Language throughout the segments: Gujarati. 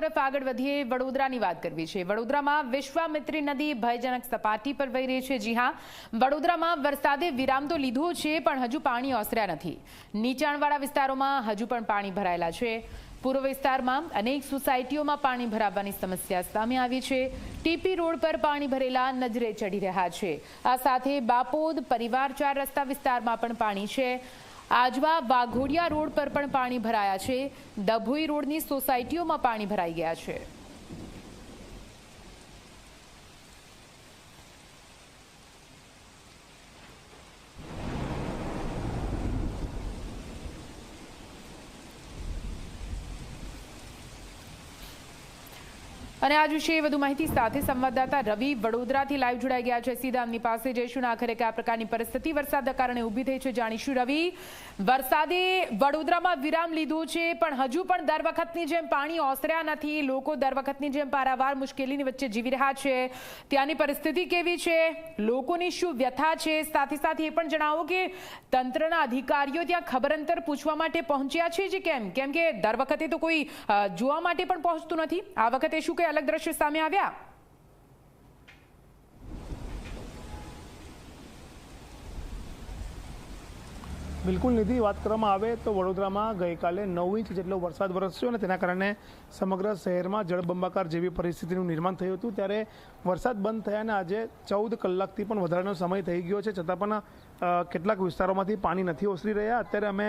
તરફ આગળ વધીએ, વડોદરાની વાત કરવી છે. વડોદરામાં વિશ્વામિત્રી નદી ભયજનક સપાટી પર વહી રહી છે. જી હા, વડોદરામાં વરસાદે વિરામ તો લીધો છે, પણ હજુ પાણી ઓસર્યા નથી. નીચાણવાળા વિસ્તારોમાં હજુ પણ પાણી ભરાયેલા છે. પૂર્વ વિસ્તારમાં અનેક સોસાયટીઓમાં પાણી ભરાવાની સમસ્યા સામે આવી છે. ટીપી રોડ પર પાણી ભરેલા નજરે ચડી રહ્યા છે. આ સાથે બાપોદ, પરિવાર ચાર રસ્તા વિસ્તારમાં પણ પાણી છે. આજવા વાઘોડિયા રોડ પર પણ પાણી ભરાયા છે. ડભોઈ રોડની સોસાયટીઓમાં પાણી ભરાઈ ગયા છે. અને આજ વિશે વધુ માહિતી સાથે સંવાદદાતા રવિ વડોદરાથી લાઈવ જોડાઈ ગયા છે. સીધા એમની પાસે જઈશું આખરે કયા પ્રકારની પરિસ્થિતિ વરસાદના કારણે ઊભી થઈ છે જાણીશું રવિ. વરસાદે વડોદરામાં વિરામ લીધો છે, પણ હજુ પણ દર વખતની જેમ પાણી ઓસર્યા નથી. લોકો દર વખતની જેમ પારાવાર મુશ્કેલીની વચ્ચે જીવી રહ્યા છે. ત્યાંની પરિસ્થિતિ કેવી છે? લોકોની શું વ્યથા છે? સાથે સાથે એ પણ જણાવો કે તંત્રના અધિકારીઓ ત્યાં ખબર અંતર પૂછવા માટે પહોંચ્યા છે જે કેમ? કેમ કે દર વખતે તો કોઈ જોવા માટે પણ પહોંચતું નથી. આ વખતે શું કઈ અલગ દ્રશ્ય સામે આવ્યા. બિલકુલ નિધિ વાત કરવામાં આવે તો વડોદરામાં ગઈકાલે નવ ઇંચ જેટલો વરસાદ વરસ્યો અને તેના કારણે સમગ્ર શહેરમાં જળબંબાકાર જેવી પરિસ્થિતિનું નિર્માણ થયું હતું. ત્યારે વરસાદ બંધ થયાને આજે ચૌદ કલાકથી પણ વધારાનો સમય થઈ ગયો છે. છતાં પણ કેટલાક વિસ્તારોમાંથી પાણી નથી ઓસરી રહ્યા. અત્યારે અમે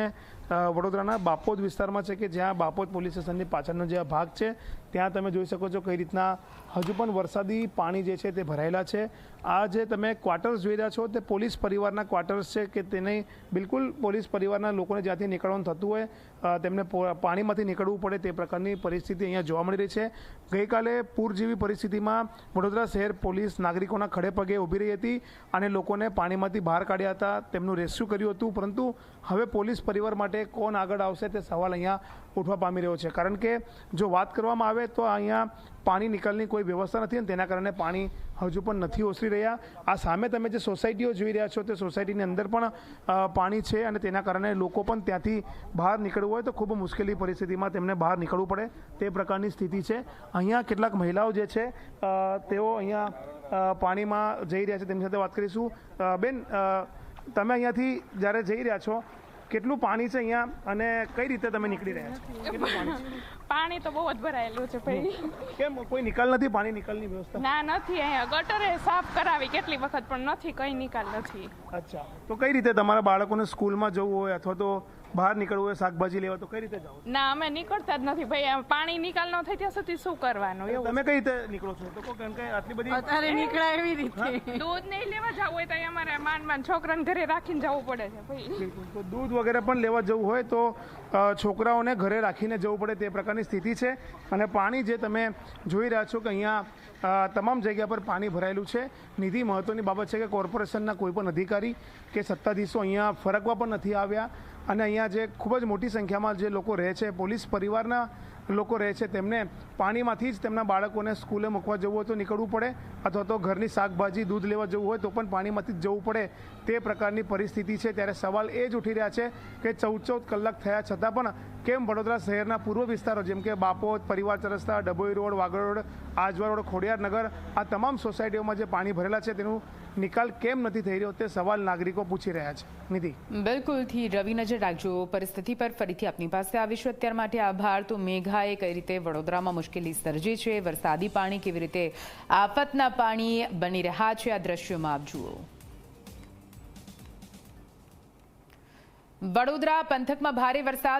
વડોદરાના બાપોદ વિસ્તારમાં છે કે જ્યાં બાપોદ પોલીસ સ્ટેશનની પાછળનો જે ભાગ છે, ત્યાં તમે જોઈ શકો છો કઈ રીતના હજુ પણ વરસાદી પાણી જે છે તે ભરાયેલા છે. આ જે તમે ક્વાર્ટર્સ જોઈ રહ્યા છો તે પોલીસ પરિવારના ક્વાર્ટર્સ છે કે તેને બિલકુલ પોલીસ પરિવારના લોકોને જ્યાંથી નીકળવાનું થતું હોય તેમને પાણીમાંથી નીકળવું પડે તે પ્રકારની પરિસ્થિતિ અહીંયા જોવા મળી રહી છે. ગઈકાલે પૂર જેવી પરિસ્થિતિમાં વડોદરા શહેર પોલીસ નાગરિકોના ખડે પગે ઊભી રહી હતી અને લોકોને પાણીમાંથી બહાર કાઢ્યા હતા, તેમનું રેસ્ક્યુ કર્યું હતું, પરંતુ હવે પોલીસ પરિવાર માટે કોણ આગળ આવશે તે સવાલ અહીંયા ઉઠવા પામી રહ્યો છે. કારણ કે જો વાત કરવામાં આવે તો અહીંયા પાણી નિકાલની કોઈ વ્યવસ્થા નથી અને તેના કારણે પાણી હજુ પણ નથી ઓસરી રહ્યા. આ સામે તમે જે સોસાયટીઓ જોઈ રહ્યા છો તે સોસાયટીની અંદર પણ પાણી છે અને તેના કારણે લોકો પણ ત્યાંથી બહાર નીકળવું હોય તો ખૂબ મુશ્કેલી પરિસ્થિતિમાં તેમને બહાર નીકળવું પડે તે પ્રકારની સ્થિતિ છે. અહીંયા કેટલાક મહિલાઓ જે છે તેઓ અહીંયા પાણીમાં જઈ રહ્યા છે. તેમની સાથે વાત કરીશું. બેન તમે અહીંયાથી જ્યારે જઈ રહ્યા છો કેટલું પાણી છે અહીંયા અને કઈ રીતે તમે નીકળી રહ્યા છો? પાણી તો બહુ જ ભરાયેલું છે ભાઈ. કેમ? કોઈ નિકાલ નથી? પાણી નિકાલની વ્યવસ્થા? ના નથી. અહીંયા ગટરે સાફ કરાવી કેટલી વખત પણ નથી કઈ નિકાલ નથી. અચ્છા. તો કઈ રીતે તમારા બાળકોને સ્કૂલમાં જવું હોય અથવા તો બહાર નીકળવું હોય શાકભાજી લેવા તો કઈ રીતે જાઓ? ના અમે નીકળતા જ નથી. ભાઈ આમ પાણી નિકાલ ન થાય ત્યાં સુધી શું કરવાનું? એવું તમે કઈ રીતે નીકળો છો? તો કહો, કેમ કે આટલી બધી અત્યારે નીકળાય એવી રીતે. દૂધ નહીં લેવા જવું હોય તો અમારે માન માન છોકરાને ઘરે રાખીને જવું પડે છે ભાઈ. તો દૂધ વગેરે પણ લેવા જવું હોય તો છોકરાઓને ઘરે રાખીને જવું પડે તે પ્રકારની સ્થિતિ છે. અને પાણી જે તમે જોઈ રહ્યા છો કે અહીંયા તમામ જગ્યા પર પાણી ભરાયેલું છે. નિધિ મહત્વની બાબત છે કે કોર્પોરેશનના કોઈ પણ અધિકારી કે સત્તાધીશો અહીંયા ફરકવા પણ નથી આવ્યા. અને અહીંયા જે ખૂબ જ મોટી સંખ્યામાં જે લોકો રહે છે, પોલીસ પરિવારના લોકો રહે છે, તેમને પાણીમાંથી જ તેમના બાળકોને સ્કૂલે મૂકવા જવું હોય તો નીકળવું પડે, અથવા તો ઘરની શાકભાજી, દૂધ લેવા જવું હોય તો પણ પાણીમાંથી જ જવું પડે. તે પ્રકારની પરિસ્થિતિ છે. ત્યારે સવાલ એ જ ઉઠી રહ્યા છે કે ચૌદ ચૌદ કલાક થયા છતાં પણ કેમ વડોદરા શહેરના પૂર્વ વિસ્તારો, જેમ કે બાપોદ, પરિવાર ચરસ્તા, Dabhoi road, Vagad road, Ajwa road, Khodiyar Nagar, આ તમામ સોસાયટીઓમાં જે પાણી ભરેલા છે, તેનું નિકાલ કેમ નથી થઈ રહ્યો તે સવાલ નાગરિકો પૂછી રહ્યા છે. નિધિ. બિલકુલથી રવિ નજર રાખજો. પરિસ્થિતિ પર ફરીથી આપની પાસે આવીશું. અત્યાર માટે આભાર. તો મેઘાએ કઈ રીતે વડોદરામાં મુશ્કેલી સર્જી છે, વરસાદી પાણી કેવી રીતે આફતના પાણી બની રહ્યા છે, આ દ્રશ્યોમાં આપ જુઓ. વડોદરા પંથકમાં ભારે વરસાદ